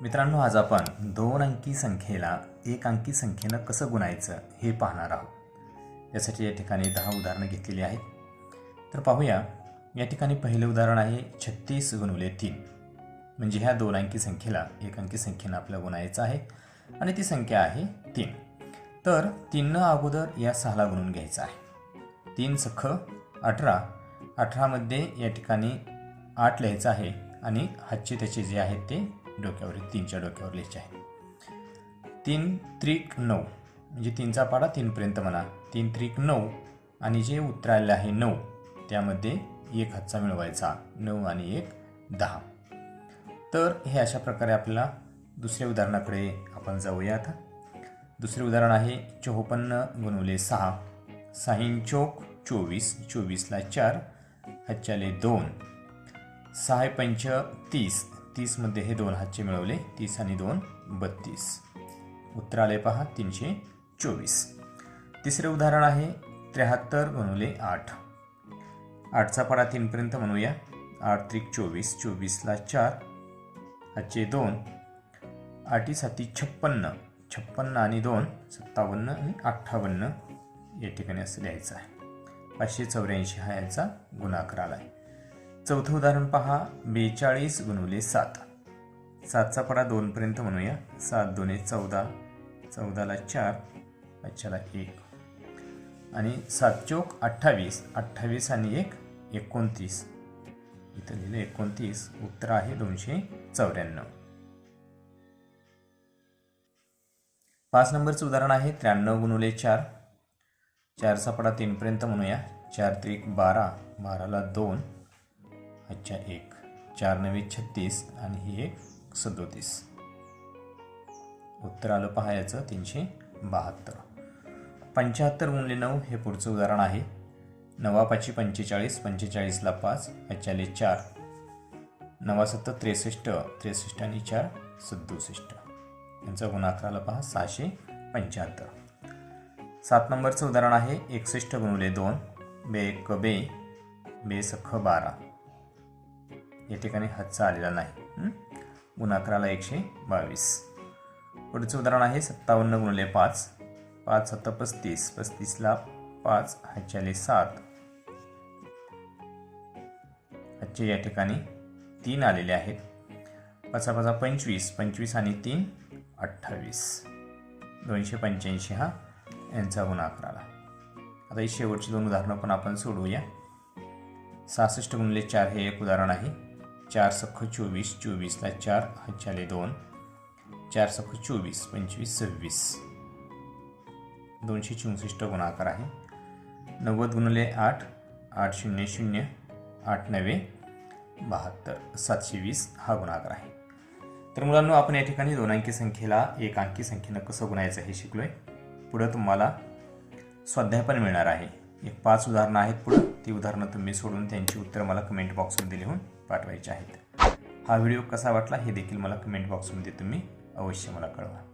मित्रांनो आज आपण दोन अंकी संख्येला एक अंकी संख्येनं कसं गुणायचं हे पाहणार आहोत. यासाठी या ठिकाणी दहा उदाहरणं घेतलेली आहेत. तर पाहूया या ठिकाणी पहिलं उदाहरण आहे छत्तीस गुणवले तीन. म्हणजे ह्या दोन अंकी संख्येला एक अंकी संख्येनं आपल्याला गुणायचं आहे आणि ती संख्या आहे तीन. तर तीननं अगोदर या सहाला गुणून घ्यायचं आहे. तीन सख अठरा. अठरामध्ये या ठिकाणी आठ लिहायचं आहे आणि हातचे त्याचे जे आहेत ते डोक्यावर तीनच्या डोक्यावर लिहायचे आहे. तीन त्रिक नऊ म्हणजे तीनचा पाडा तीनपर्यंत म्हणा. तीन त्रिक नऊ आणि जे उत्तर आलेलं आहे नऊ त्यामध्ये एक हातचा मिळवायचा. नऊ आणि एक दहा. तर हे अशा प्रकारे आपल्याला दुसऱ्या उदाहरणाकडे आपण जाऊया आता. दुसरे उदाहरण आहे चोपन्न गुणवले सहा साईन चोक चोवीस चोवीसला चार हच्चाले दोन. सहा पंच तीस तीसमध्ये हे दोन हातचे मिळवले तीस आणि दोन बत्तीस. उत्तर आले पहा तीनशे चोवीस. तिसरे उदाहरण आहे त्र्याहत्तर गुणवले आठ. आठचा पाडा तीनपर्यंत म्हणूया. आठ त्रिक चोवीस चोवीसला चार. हातचे दोन. आठी साती छप्पन्न. छप्पन्न आणि दोन सत्तावन्न आणि अठ्ठावन्न. या ठिकाणी असं लिहायचं आहे. पाचशे चौऱ्याऐंशी हा यांचा गुणाकार आला आहे चौथं उदाहरण पहा. बेचाळीस गुणवले सात. सातचा पडा दोनपर्यंत म्हणूया. सात दोन्ही चौदा. चौदाला चार. पाचशाला एक. आणि सात चौक अठ्ठावीस. अठ्ठावीस आणि एक एकोणतीस. इथं लिहिलं एकोणतीस. उत्तर आहे दोनशे चौऱ्याण्णव. पाच नंबरचं उदाहरण आहे त्र्याण्णव गुणवले चार. चारचा पडा तीनपर्यंत म्हणूया. चार त्रिक बारा. बाराला दोन. अच्छा एक चार नवे छत्तीस आणि ही एक सदोतीस. उत्तर आलं पहा याचं तीनशे बहात्तर. पंच्याहत्तर गुणले नऊ हे पुढचं उदाहरण आहे. नवा पाचशे पंचेचाळीस पंचेचाळीसला पाच ह्याच्याले चार. नवासत्तर त्रेसष्ट त्रेसष्ट आणि चार सदुसष्ट. यांचा गुणाकाराला पहा सहाशे पंच्याहत्तर. सात नंबरचं उदाहरण आहे एकसष्ट गुणवले दोन बे एक बे. बे सख बारा. या ठिकाणी हातचा आलेला नाही. गुण अकराला एकशे बावीस. पुढचं उदाहरण आहे सत्तावन्न गुणले पाच. पाच सत्ता पस्तीस. पस्तीसला पाच हातच्याले सात. हातचे या ठिकाणी तीन आलेले आहेत. पाचा पाचा पंचवीस. पंचवीस आणि तीन अठ्ठावीस. दोनशे पंच्याऐंशी हा यांचा गुण अकराला आता ही शेवटची दोन उदाहरणं पण आपण सोडवूया. सहासष्ट गुणले चार हे एक उदाहरण आहे. चार सख्ख चोवीस चोवीसला चार हातच्याले दोन. चार सख्ख चोवीस पंचवीस सव्वीस. दोनशे चौसष्ट गुणाकार आहे. नव्वद गुणले आठ आठ शून्य शून्य आठ नव्वे बहात्तर. सातशे वीस हा गुणाकार आहे. तर मुलांनो आपण या ठिकाणी दोन अंकी संख्येला एक अंकी संख्येनं कसं गुणायचं हे शिकलो आहे पुढं तुम्हाला स्वाध्याय पण मिळणार आहे. एक पाच उदाहरणं आहेत पुढं. ती उदाहरणं तुम्ही सोडून त्यांची उत्तरं मला कमेंट बॉक्समध्ये लिहून पाठवायचे आहेत. हा व्हिडिओ कसा वाटला हे देखील मला कमेंट बॉक्समध्ये तुम्ही अवश्य मला कळवा.